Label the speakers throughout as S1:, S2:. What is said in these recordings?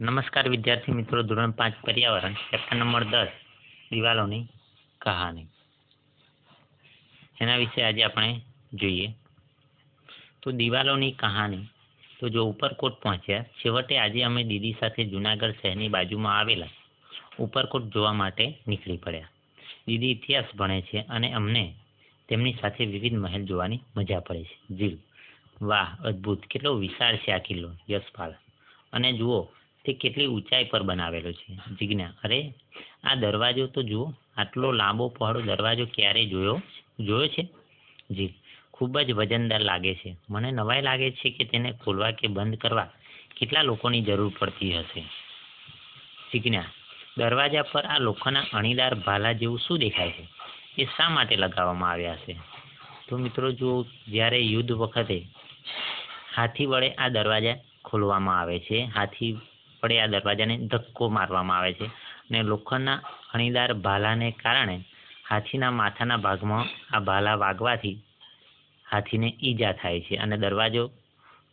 S1: નમસ્કાર વિદ્યાર્થી મિત્રો, ધોરણ પાંચ પર્યાવરણ ચેપ્ટર નંબર દસ, દિવાલોની કહાની. એના વિશે આજે આપણે જોઈએ. તો દિવાલોની કહાની, તો જો ઉપરકોટ પહોંચ્યા, છેવટે આજે અમે દીદી સાથે જુનાગઢ શહેરની બાજુમાં આવેલા ઉપરકોટ જોવા માટે નીકળી પડ્યા. દીદી ઇતિહાસ ભણે છે અને અમને તેમની સાથે વિવિધ મહેલ જોવાની મજા પડે છે. જીલ વાહ, અદ્ભુત, કેટલો વિશાળ છે આ કિલ્લો, યશપાલ. અને જુઓ તે કેટલી ઊંચાઈ પર બનાવેલો છે? જિજ્ઞા, અરે, આ દરવાજો તો જુઓ, આટલો લાંબો પહોળો દરવાજો ક્યારે જોયો? જોયો છે? જી, ખૂબ જ વજનદાર લાગે છે. મને નવાઈ લાગે છે કે તેને ખોલવા કે બંધ કરવા. કેટલા લોકોની જરૂર પડતી હશે? જિજ્ઞા, દરવાજા પર આ લોખંડના અણીદાર ભાલા જેવું શું દેખાય છે? એ શા માટે લગાવવામાં આવ્યા છે તો મિત્રો જો જ્યારે યુદ્ધ વખતે હાથી વડે આ દરવાજા ખોલવામાં આવે છે, હાથી આ દરવાજાને ધક્કો મારવામાં આવે છે અને લોખંડના અણીદાર ભાલાને કારણે હાથીના માથાના ભાગમાં આ ભાલા વાગવાથી હાથીને ઈજા થાય છે અને દરવાજો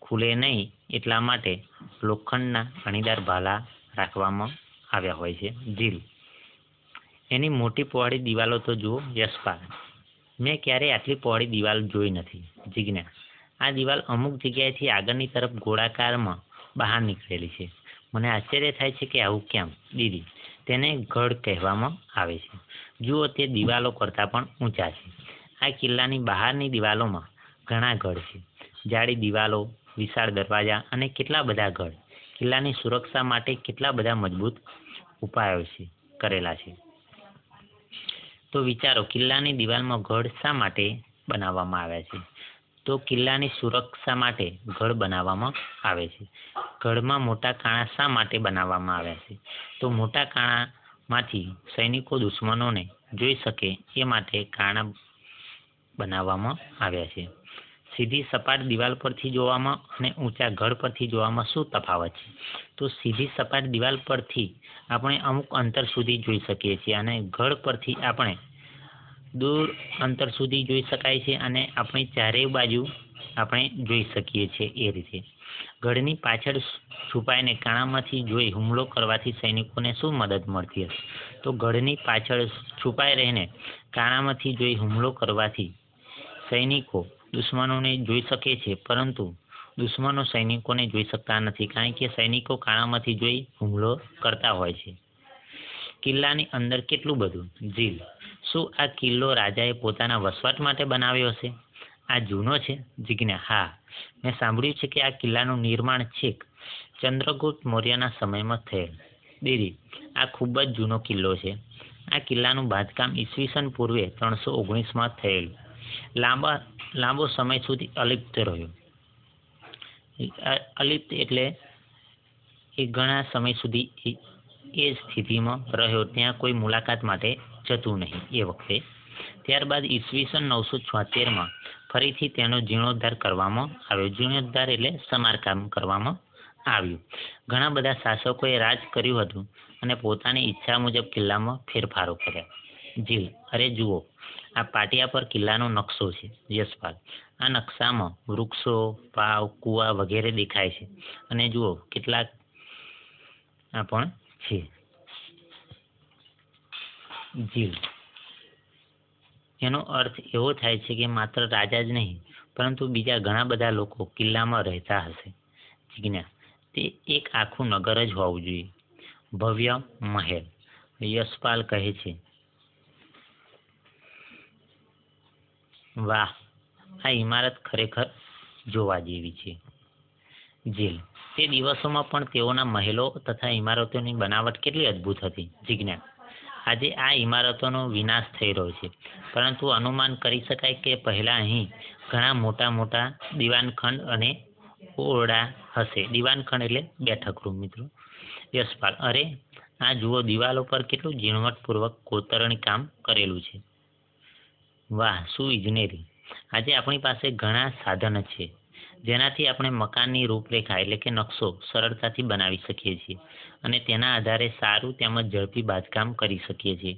S1: ખુલે નહીં એટલા માટે લોખંડના અણીદાર ભાલા રાખવામાં આવ્યા હોય છે. જીલ. એની મોટી પહોળી દિવાલો તો જુઓ, યશપાલ. મેં ક્યારેય આટલી પહોળી દિવાલ જોઈ નથી. જિજ્ઞા. આ દિવાલ અમુક જગ્યાએથી આગળની તરફ ગોળાકારમાં બહાર નીકળેલી છે. મને આશ્ચર્ય થાય છે કે આવું કેમ? દીદી, તેને ગઢ કહેવામાં આવે છે. જુઓ, તે દિવાલો કરતાં પણ ઊંચા છે. આ કિલ્લાની બહારની દિવાલોમાં ઘણા ગઢ છે. જાડી દિવાલો, વિશાળ દરવાજા અને કેટલા બધા ગઢ. કિલ્લાની સુરક્ષા માટે કેટલા બધા મજબૂત ઉપાયો છે, કરેલા છે. તો વિચારો, કિલ્લાની દિવાલમાં ગઢ શા માટે બનાવવામાં આવ્યા છે? તો કિલ્લાની સુરક્ષા માટે ગઢ બનાવવામાં આવે છે. ગઢમાં મોટા કાણા શા માટે બનાવવામાં આવ્યા છે? તો મોટા કાણામાંથી સૈનિકો દુશ્મનોને જોઈ શકે એ માટે કાણા બનાવવામાં આવ્યા છે. સીધી સપાટ દિવાલ પરથી જોવામાં અને ઊંચા ગઢ પરથી જોવામાં શું તફાવત છે? તો સીધી સપાટ દિવાલ પરથી આપણે અમુક અંતર સુધી જોઈ શકીએ છીએ અને ગઢ પરથી આપણે દૂર અંતર સુધી જોઈ શકાય છે અને આપણી ચારેય બાજુ આપણે જોઈ શકીએ છીએ એ રીતે. ગઢની પાછળ છુપાઈને કાણામાંથી જોઈ હુમલો કરવાથી સૈનિકોને શું મદદ મળતી હશે? તો ગઢની પાછળ છુપાઈ રહીને કાણામાંથી જોઈ હુમલો કરવાથી સૈનિકો દુશ્મનોને જોઈ શકે છે, પરંતુ દુશ્મનો સૈનિકોને જોઈ શકતા નથી, કારણ કે સૈનિકો કાણામાંથી જોઈ હુમલો કરતા હોય છે. કિલ્લાની અંદર કેટલું બધું? જીલ શું આ કિલ્લો રાજાએ પોતાના વસવાટ માટે બનાવ્યો હશે આ જૂનો છે? જિજ્ઞા, હા. મેં સાંભળ્યું છે કે આ કિલ્લાનું નિર્માણ છેક ચંદ્રગુપ્ત મૌર્યના સમયમાં થયેલ. દીદી, આ ખૂબ જ જૂનો કિલ્લો છે. આ કિલ્લાનું બાંધકામ ઈસવીસન પૂર્વે ત્રણસો ઓગણીસમાં થયેલું. લાંબા, લાંબો સમય સુધી અલિપ્ત રહ્યો. અલિપ્ત એટલે એ ઘણા સમય સુધી એ સ્થિતિમાં રહ્યો, ત્યાં કોઈ મુલાકાત માટે જતું નહીં. એ વખતે ત્યારબાદ ઈસવીસન નવસો છોતેરમાં ફરીથી તેનો જીર્ણોદ્ધાર કરવામાં આવ્યો. જીર્ણોદ્ધાર એટલે સમારકામ કરવામાં આવ્યું. ઘણા બધા શાસકોએ રાજ કર્યું હતું અને પોતાની ઈચ્છા મુજબ કિલ્લામાં ફેરફારો કર્યા. જી અરે જુઓ, આ પાટિયા પર કિલ્લાનો નકશો છે, યશપાલ. આ નકશામાં વૃક્ષો પાવ કુવા વગેરે દેખાય છે. અને જુઓ, કેટલાક આ પણ છે. જીલ એનો અર્થ એવો થાય છે કે માત્ર રાજા જ નહીં, પરંતુ બીજા ઘણા બધા લોકો કિલ્લામાં રહેતા હશે. જિજ્ઞા તે એક આખું નગર જ હોવું જોઈએ. ભવ્ય મહેલ, યશપાલ કહે છે. વાહ, આ ઇમારત ખરેખર જોવા જેવી છે. જેલ તે દિવસોમાં પણ તેઓના મહેલો તથા ઇમારતોની બનાવટ કેટલી અદ્ભુત હતી જિજ્ઞા આજે આ ઇમારતોનો વિનાશ થઈ રહ્યો છે. પરંતુ અનુમાન કરી શકાય કે પહેલા અહીં ઘણા મોટા મોટા દિવાનખંડ અને ઓરડા હશે. દિવાનખંડ એટલે બેઠક રૂમ, મિત્રો. યશપાલ, અરે, આ જુઓ, દિવાલો પર કેટલું ઝીણવટપૂર્વક કોતરણી કામ કરેલું છે. વાહ, શું ઇજનેરી. આજે આપણી પાસે ઘણા સાધન છે. જેનાથી આપણે મકાનની રૂપરેખા એટલે કે નકશો સરળતાથી બનાવી શકીએ છીએ અને તેના આધારે સારું તેમજ ઝડપી બાંધકામ કરી શકીએ છીએ.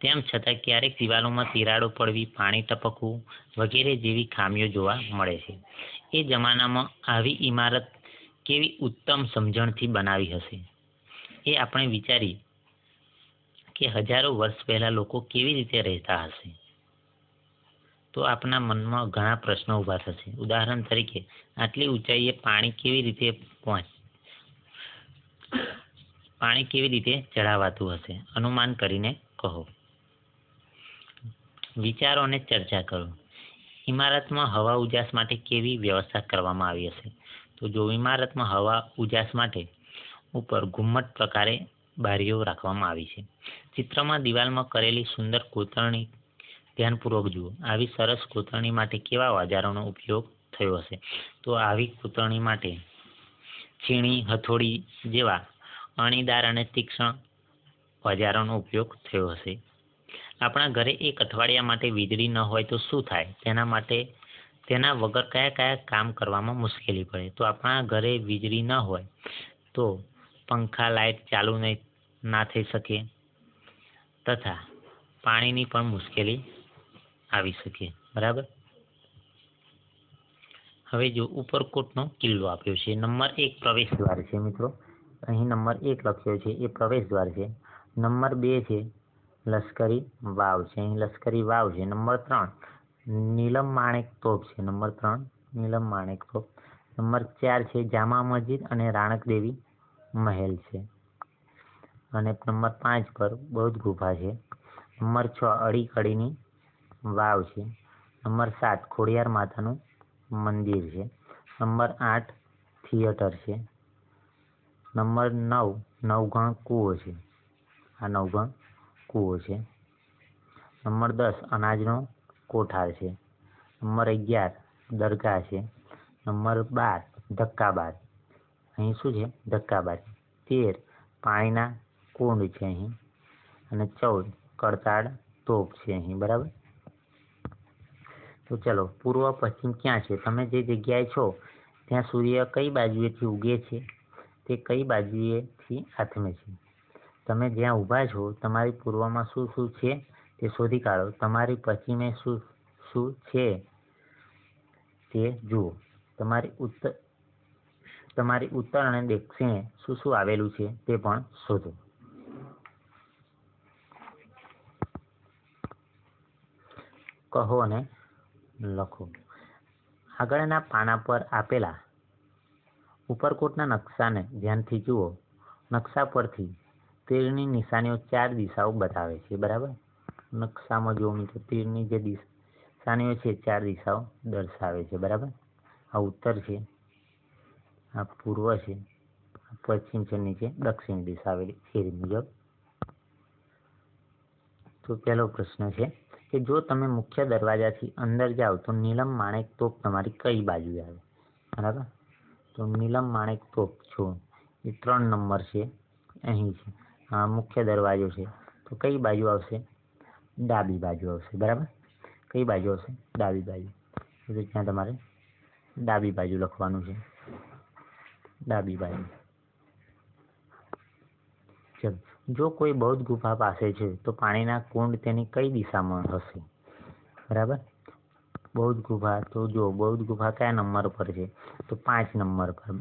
S1: તેમ છતાં ક્યારેક દિવાલોમાં તિરાડો પડવી, પાણી ટપકવું વગેરે જેવી ખામીઓ જોવા મળે છે. એ જમાનામાં આવી ઇમારત કેવી ઉત્તમ સમજણથી બનાવી હશે? એ આપણે વિચારીએ કે હજારો વર્ષ પહેલા લોકો કેવી રીતે રહેતા હશે? તો આપના મનમાં ઘણા પ્રશ્નો ઊભા થશે. ઉદાહરણ તરીકે, આટલી ઊંચાઈએ પાણી કેવી રીતે પાણી કેવી રીતે ચઢાવાતું હશે? અનુમાન કરીને કહો. વિચારો અને ચર્ચા કરો. ઇમારતમાં હવા ઉજાસ માટે કેવી વ્યવસ્થા કરવામાં આવી હશે? તો જો ઇમારતમાં હવા ઉજાસ માટે ઉપર ઘુમ્મટ પ્રકારે બારીઓ રાખવામાં આવી છે. ચિત્રમાં દિવાલમાં કરેલી સુંદર કોતરણી ધ્યાનપૂર્વક જુઓ. આવી સરસ કોતરણી માટે કેવા ઓજારોનો ઉપયોગ થયો હશે? તો આવી કોતરણી માટે છીણી હથોડી જેવા અણીદાર અને તીક્ષ્ણ ઓજારોનો ઉપયોગ થયો હશે. આપણા ઘરે એક અઠવાડિયા માટે વીજળી ન હોય તો શું થાય? તેના માટે, તેના વગર કયા કયા કામ કરવામાં મુશ્કેલી પડે? તો આપણા ઘરે વીજળી ન હોય તો પંખા લાઇટ ચાલુ નહીં ના થઈ શકે તથા પાણીની પણ મુશ્કેલી આવી શકીએ બરાબર? હવે જો ઉપરકોટનો કિલ્લો આપ્યો છે. નંબર એક પ્રવેશ દ્વાર છે મિત્રો. અહીં નંબર એક લખ્યો છે. એ પ્રવેશ દ્વાર છે. નંબર બે છે લશ્કરી વાવ છે. અહીં લશ્કરી વાવ છે. નંબર ત્રણ નીલમ માણેક તોપ છે. નંબર ત્રણ નીલમ માણેક તોપ. નંબર ચાર છે જામા મસ્જિદ અને રાણક દેવી મહેલ છે. અને નંબર પાંચ પર બૌદ્ધ ગુફા છે. નંબર છ અડી કડીની વાવ છે. નંબર સાત ખોડિયાર માતાનું મંદિર છે. નંબર આઠ થિયેટર છે. નંબર નવ નવગણ કૂવો છે. આ નવગણ કૂવો છે. નંબર દસ અનાજનો કોઠાર છે. નંબર અગિયાર દરગાહ છે. નંબર બાર ધક્કાબાર અહીં શું છે? ધક્કાબાર તેર પાણીના કુંડ છે અહીં. અને ચૌદ કરતાળ તોપ છે અહીં. બરાબર? તો ચલો, પૂર્વ, પશ્ચિમ ક્યાં છે? તમે જે જગ્યાએ છો, ત્યાં સૂર્ય કઈ બાજુએથી ઉગે છે? તે કઈ બાજુએથી આથમે છે? તમે જ્યાં ઊભા છો, તમારી પૂર્વમાં શું શું છે તે શોધી કાઢો. તમારી પશ્ચિમે શું શું છે તે જુઓ. તમારી ઉત્તર તમારી ઉત્તર અને દક્ષિણે શું શું આવેલું છે તે પણ શોધો. કહો અને લખો. આગળના પાના પર આપેલા ઉપરકોટના નકશાને ધ્યાનથી જુઓ. નકશા પરથી તીરની નિશાનીઓ ચાર દિશાઓ બતાવે છે, બરાબર? નકશામાં જુઓ મિત્રો, તીરની જે નિશાનીઓ છે ચાર દિશાઓ દર્શાવે છે, બરાબર? આ ઉત્તર છે, આ પૂર્વ છે પશ્ચિમ છે, નીચે દક્ષિણ દિશા આવેલી એ મુજબ. તો પહેલો પ્રશ્ન છે કે જો તમે મુખ્ય દરવાજાથી અંદર જાઓ તો નીલમ માણેક તોપ તમારી કઈ બાજુ આવે? બરાબર? તો નીલમ માણેક તોપ છો. એ ત્રણ નંબર છે. અહીં છે. આ મુખ્ય દરવાજો છે. તો કઈ બાજુ આવશે? ડાબી બાજુ આવશે. બરાબર? કઈ બાજુ આવશે? ડાબી બાજુ. તો ત્યાં તમારે ડાબી બાજુ લખવાનું છે. ડાબી બાજુ. ચલો. જો કોઈ બૌદ્ધ ગુફા પાસે છે, તો પાણીના કુંડ તેની કઈ દિશામાં હશે? બરાબર? બૌદ્ધ ગુફા, તો જો બૌદ્ધ ગુફા કયા નંબર પર છે? તો પાંચ નંબર પર.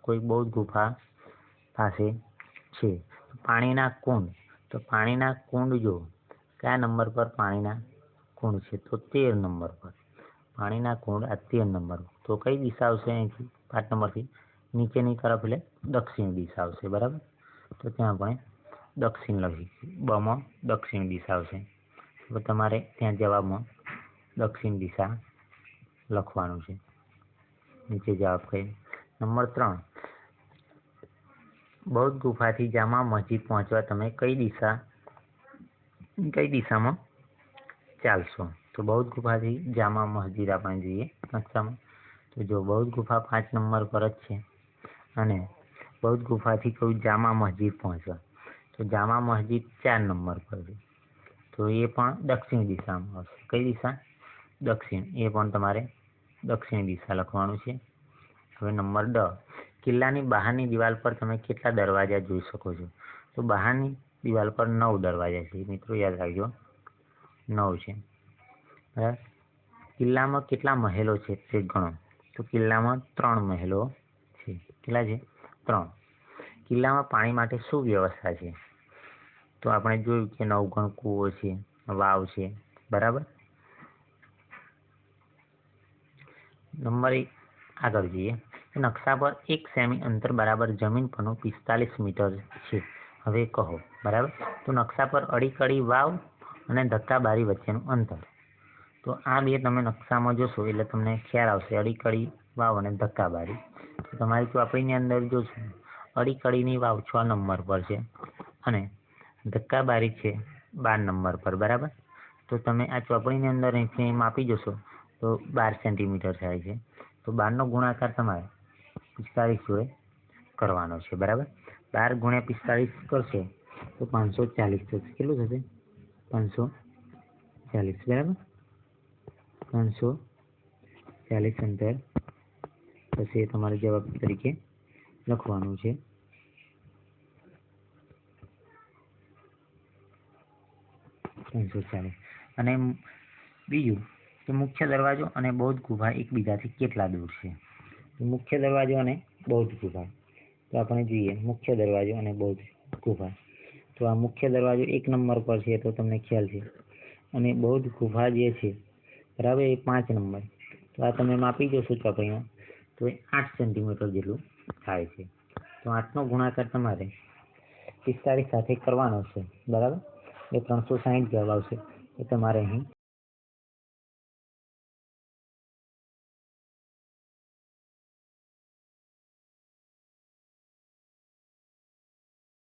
S1: કોઈ બૌદ્ધ ગુફા પાસે છે પાણીના કુંડ, તો પાણીના કુંડ જો કયા નંબર પર? પાણીના કુંડ છે, તો તેર નંબર પર. પાણીના કુંડ આ તેર નંબર. તો કઈ દિશા આવશે અહીંથી? પાંચ નંબરથી. નીચેની તરફ એટલે દક્ષિણ દિશા આવશે, બરાબર? તો ત્યાં આપણે દક્ષિણ લખી બમાં દક્ષિણ દિશા આવશે તો તમારે ત્યાં જવાબમાં દક્ષિણ દિશા લખવાનું છે. નીચે જવાબ કહીએ નંબર ત્રણ, બૌદ્ધ ગુફાથી જામા મસ્જિદ પહોંચવા તમે કઈ દિશા, કઈ દિશામાં ચાલશો? તો બૌદ્ધ ગુફાથી જામા મસ્જિદ આપણે જોઈએ નકશામાં તો જો બૌદ્ધ ગુફા પાંચ નંબર પર જ છે અને બૌદ્ધ ગુફાથી કયું જામા મસ્જિદ પહોંચવા તો જામા મસ્જિદ ચાર નંબર પર છે. તો એ પણ દક્ષિણ દિશામાં આવશે. કઈ દિશા? દક્ષિણ. એ પણ તમારે દક્ષિણ દિશા લખવાનું છે. હવે નંબર ડ કિલ્લાની બહારની દિવાલ પર તમે કેટલા દરવાજા જોઈ શકો છો? તો બહારની દિવાલ પર નવ દરવાજા છે. મિત્રો, યાદ રાખજો. નવ છે. બરાબર? કિલ્લામાં કેટલા મહેલો છે તે ગણો. તો કિલ્લામાં ત્રણ મહેલો છે. કેટલા છે? ત્રણ. કિલ્લામાં પાણી માટે શું વ્યવસ્થા છે? તો આપણે જોયું કે નવગણ કૂવો છે, વાવ છે, બરાબર? નંબર એક, આગળ જઈએ. નકશા પર એક સેમી અંતર બરાબર જમીન પરનું પિસ્તાલીસ મીટર છે. હવે કહો, બરાબર? તો નકશા પર અડી કડી વાવ અને ધક્કાબારી વચ્ચેનું અંતર. તો આ બે તમે નકશામાં જોશો એટલે તમને ખ્યાલ આવશે અડી કડી વાવ અને ધક્કાબારી તો તમારી ચોપડીની અંદર જોશો અડી કડીની વાવ છ નંબર પર છે. અને ધક્કાબારી છે બાર નંબર પર, બરાબર? તો તમે આ ચોપડીની અંદર અહીંથી માપી જશો, તો બાર સેન્ટીમીટર થાય છે. તો બારનો ગુણાકાર તમારે પિસ્તાળીસ જોડે કરવાનો છે, બરાબર? બાર ગુણ્યા પિસ્તાળીસ કરશો, તો પાંચસો ચાલીસ થશે. કેટલું થશે? પાંચસો ચાલીસ, બરાબર? પાંચસો ચાલીસ અંતર થશે તમારે જવાબ તરીકે લખવાનું છે. પાંચસો ચાલીસ અને બીજું કે મુખ્ય દરવાજો અને બૌદ્ધ ગુફા એકબીજાથી કેટલા દૂર છે? મુખ્ય દરવાજો અને બૌદ્ધ ગુફા. તો આપણે જોઈએ મુખ્ય દરવાજો અને બૌદ્ધ ગુફા. તો આ મુખ્ય દરવાજો એક નંબર પર છે તો તમને ખ્યાલ છે. અને બૌદ્ધ ગુફા જે છે, બરાબર એ પાંચ નંબર. તો આ તમે માપી જશો ચોપડીમાં, તો એ આઠ સેન્ટીમીટર જેટલું થાય છે. તો આઠનો ગુણાકાર તમારે પિસ્તાળીસ સાથે કરવાનો છે, બરાબર? એ ત્રણસો સાહીઠ જવાબ આવશે એ તમારે અહીં